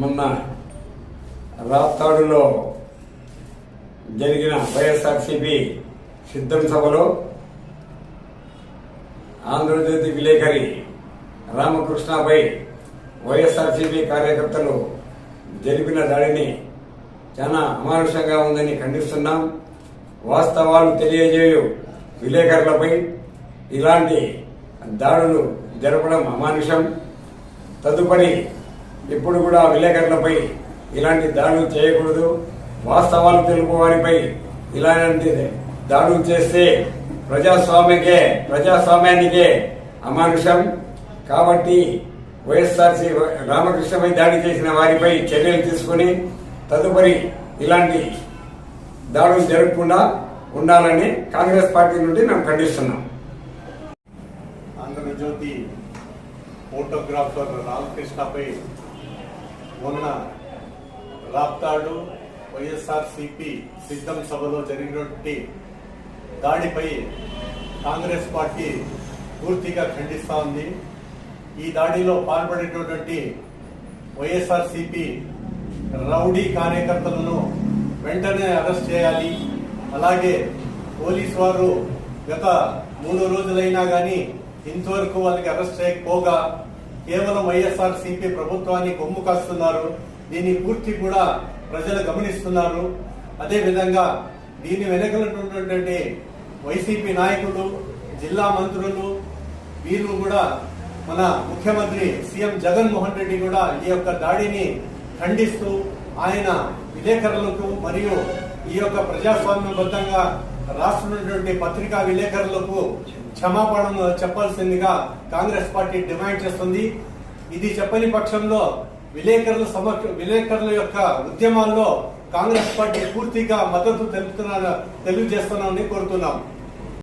మొన్న రాప్తాడులో జరిగిన వైఎస్ఆర్సీపీ సిద్ధం సభలో ఆంధ్రజ్యోతి విలేకరి రామకృష్ణపై వైఎస్ఆర్సీపీ కార్యకర్తలు జరిపిన దాడిని చాలా అమానుషంగా ఉందని ఖండిస్తున్నాం. వాస్తవాలు తెలియజేయు విలేకరులపై ఇలాంటి దాడులు జరపడం అమానుషం. తదుపరి ఇప్పుడు కూడా విలేకరులపై ఇలాంటి దాడులు చేయకూడదు. వాస్తవాలు తెలుపు వారిపై ఇలాంటి దాడులు చేస్తే ప్రజాస్వామ్యకే ప్రజాస్వామ్యానికే అమానుషం. కాబట్టి వైఎస్ఆర్సీ రామకృష్ణపై దాడి చేసిన వారిపై చర్యలు తీసుకుని తదుపరి ఇలాంటి దాడులు జరగకుండా ఉండాలని కాంగ్రెస్ పార్టీ నుండి మేము ఖండిస్తున్నాం. ఆంధ్రజ్యోతి ఫోటోగ్రాఫర్ రామకృష్ణపై మొన్న రాప్తాడు వైఎస్ఆర్సిపి సిద్ధం సభలో జరిగినటువంటి దాడిపై కాంగ్రెస్ పార్టీ పూర్తిగా ఖండిస్తా ఉంది. ఈ దాడిలో పాల్పడేటటువంటి వైఎస్ఆర్సిపి రౌడీ కార్యకర్తలను వెంటనే అరెస్ట్ చేయాలి. అలాగే పోలీస్ వారు గత మూడు రోజులైనా కానీ ఇంతవరకు వాళ్ళకి అరెస్ట్ చేయకపోగా కేవలం వైఎస్ఆర్ సిపి ప్రభుత్వాన్ని కొమ్ము కాస్తున్నారు. దీన్ని పూర్తి కూడా ప్రజలు గమనిస్తున్నారు. అదేవిధంగా దీని వెనకలున్నటువంటి వైసీపీ నాయకులు జిల్లా మంత్రులు వీళ్ళు కూడా మన ముఖ్యమంత్రి సీఎం జగన్మోహన్ రెడ్డి కూడా ఈ యొక్క దాడిని ఖండిస్తూ ఆయన విలేకరులకు మరియు ఈ యొక్క ప్రజాస్వామ్యబద్ధంగా రాస్తున్నటువంటి పత్రికా విలేకరులకు క్షమాపణ చెప్పాల్సిందిగా కాంగ్రెస్ పార్టీ డిమాండ్ చేస్తుంది. ఇది చెప్పని పక్షంలో విలేకరుల సమక్ష విలేకరుల యొక్క ఉద్యమాల్లో కాంగ్రెస్ పార్టీ పూర్తిగా మద్దతు తెలుపుతున్నా తెలియజేస్తున్నామని కోరుతున్నాం.